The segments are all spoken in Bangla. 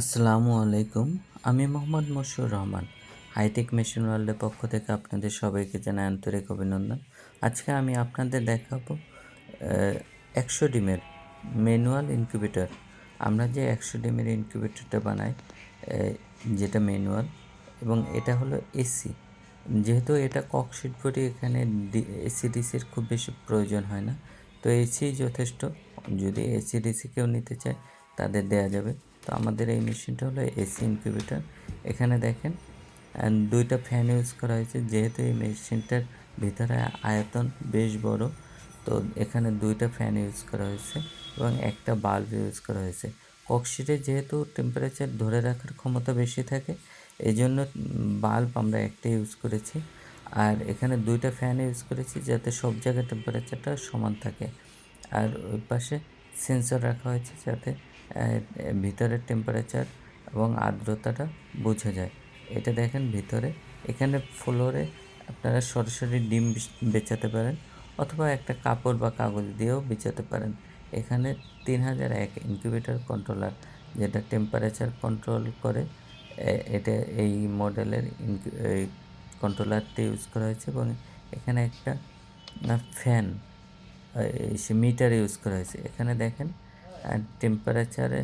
আসসালামু আলাইকুম। আমি Mohammad Moshiur Rahman, hi tech machine ওয়ার্ল্ডের পক্ষ থেকে আপনাদের সবাইকে জানাই আন্তরিক অভিনন্দন। আজকে আমি আপনাদের দেখাবো একশো ডিমের ম্যানুয়াল ইনকিউবেটর। আমরা যে একশো ডিমের ইনকিউবেটরটা বানাই যেটা ম্যানুয়াল, এবং এটা হলো এসি। যেহেতু এটা ককশিট বডি এখানে এসি ডিসির খুব বেশি প্রয়োজন হয় না। তো এসি যথেষ্ট। যদি এসি ডিসি কেউ নিতে চায়, তাদের দেয়া যাবে। তো আমাদের এই মেশিনটা হলো এসি ইনকিউবেটর। এখানে দেখেন দুইটা ফ্যান ইউজ করা হয়েছে, যেহেতু এই মেশিনটার ভিতরে আয়তন বেশ বড়, তো এখানে দুইটা ফ্যান ইউজ করা হয়েছে এবং একটা বাল্ব ইউজ করা হয়েছে। ককশিটে যেহেতু টেম্পারেচার ধরে রাখার ক্ষমতা বেশি থাকে এই জন্য বাল্ব আমরা একটা ইউজ করেছি। আর এখানে দুইটা ফ্যান ইউজ করেছি যাতে সব জায়গায় টেম্পারেচারটা সমান থাকে। আর ওই পাশে সেন্সর রাখা হয়েছে যাতে ভিতরের টেম্পারেচার এবং আর্দ্রতাটা বোঝা যায়। এটা দেখেন ভিতরে। এখানে ফ্লোরে আপনারা সরাসরি ডিম বেচাতে পারেন অথবা একটা কাপড় বা কাগজ দিয়েও বেচাতে পারেন। এখানে তিন হাজার এক ইনকিউবেটর কন্ট্রোলার যেটা টেম্পারেচার কন্ট্রোল করে এটা এই মডেলের কন্ট্রোলারটি ইউজ করা হয়েছে এবং এখানে একটা ফ্যান সে মিটার ইউজ করা হয়েছে। এখানে দেখেন টেম্পারেচারে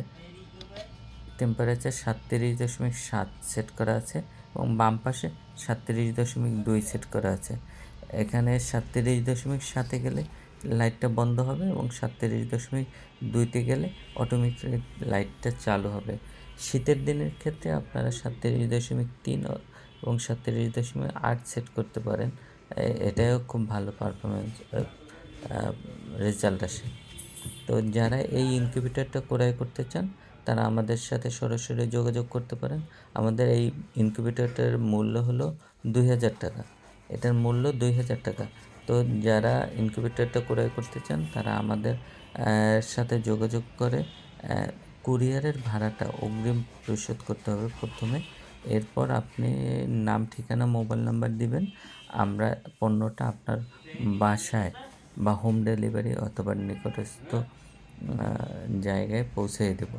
টেম্পারেচার সাতত্রিশ দশমিক সাত সেট করা আছে এবং বাম পাশে সাতত্রিশ দশমিক দুই সেট করা আছে। এখানে সাতত্রিশ দশমিক সাতে গেলে লাইটটা বন্ধ হবে এবং সাতত্রিশ দশমিক দুইতে গেলে অটোমেটিক লাইটটা চালু হবে। শীতের দিনের ক্ষেত্রে আপনারা সাতত্রিশ দশমিক তিন এবং সাতত্রিশ দশমিক আট সেট করতে পারেন। এটাও খুব ভালো পারফরমেন্স রেজাল্ট আসে। তো যারা এই ইনকিউবেটরটা ক্রয় করতে চান, তারা আমাদের সাথে সরাসরি যোগাযোগ করতে পারেন। আমাদের এই ইনকিউবেটরটার মূল্য হলো দুই হাজার টাকা। এটার মূল্য দুই হাজার টাকা। তো যারা ইনকিউবেটরটা ক্রয় করতে চান, তারা আমাদের সাথে যোগাযোগ করে কুরিয়ারের ভাড়াটা অগ্রিম পরিশোধ করতে হবে প্রথমে। এরপর আপনি নাম, ঠিকানা, মোবাইল নাম্বার দিবেন। আমরা পণ্যটা আপনার বাসায় বা হোম ডেলিভারি অথবা নিকটস্থ জায়গায় পৌঁছে দেব।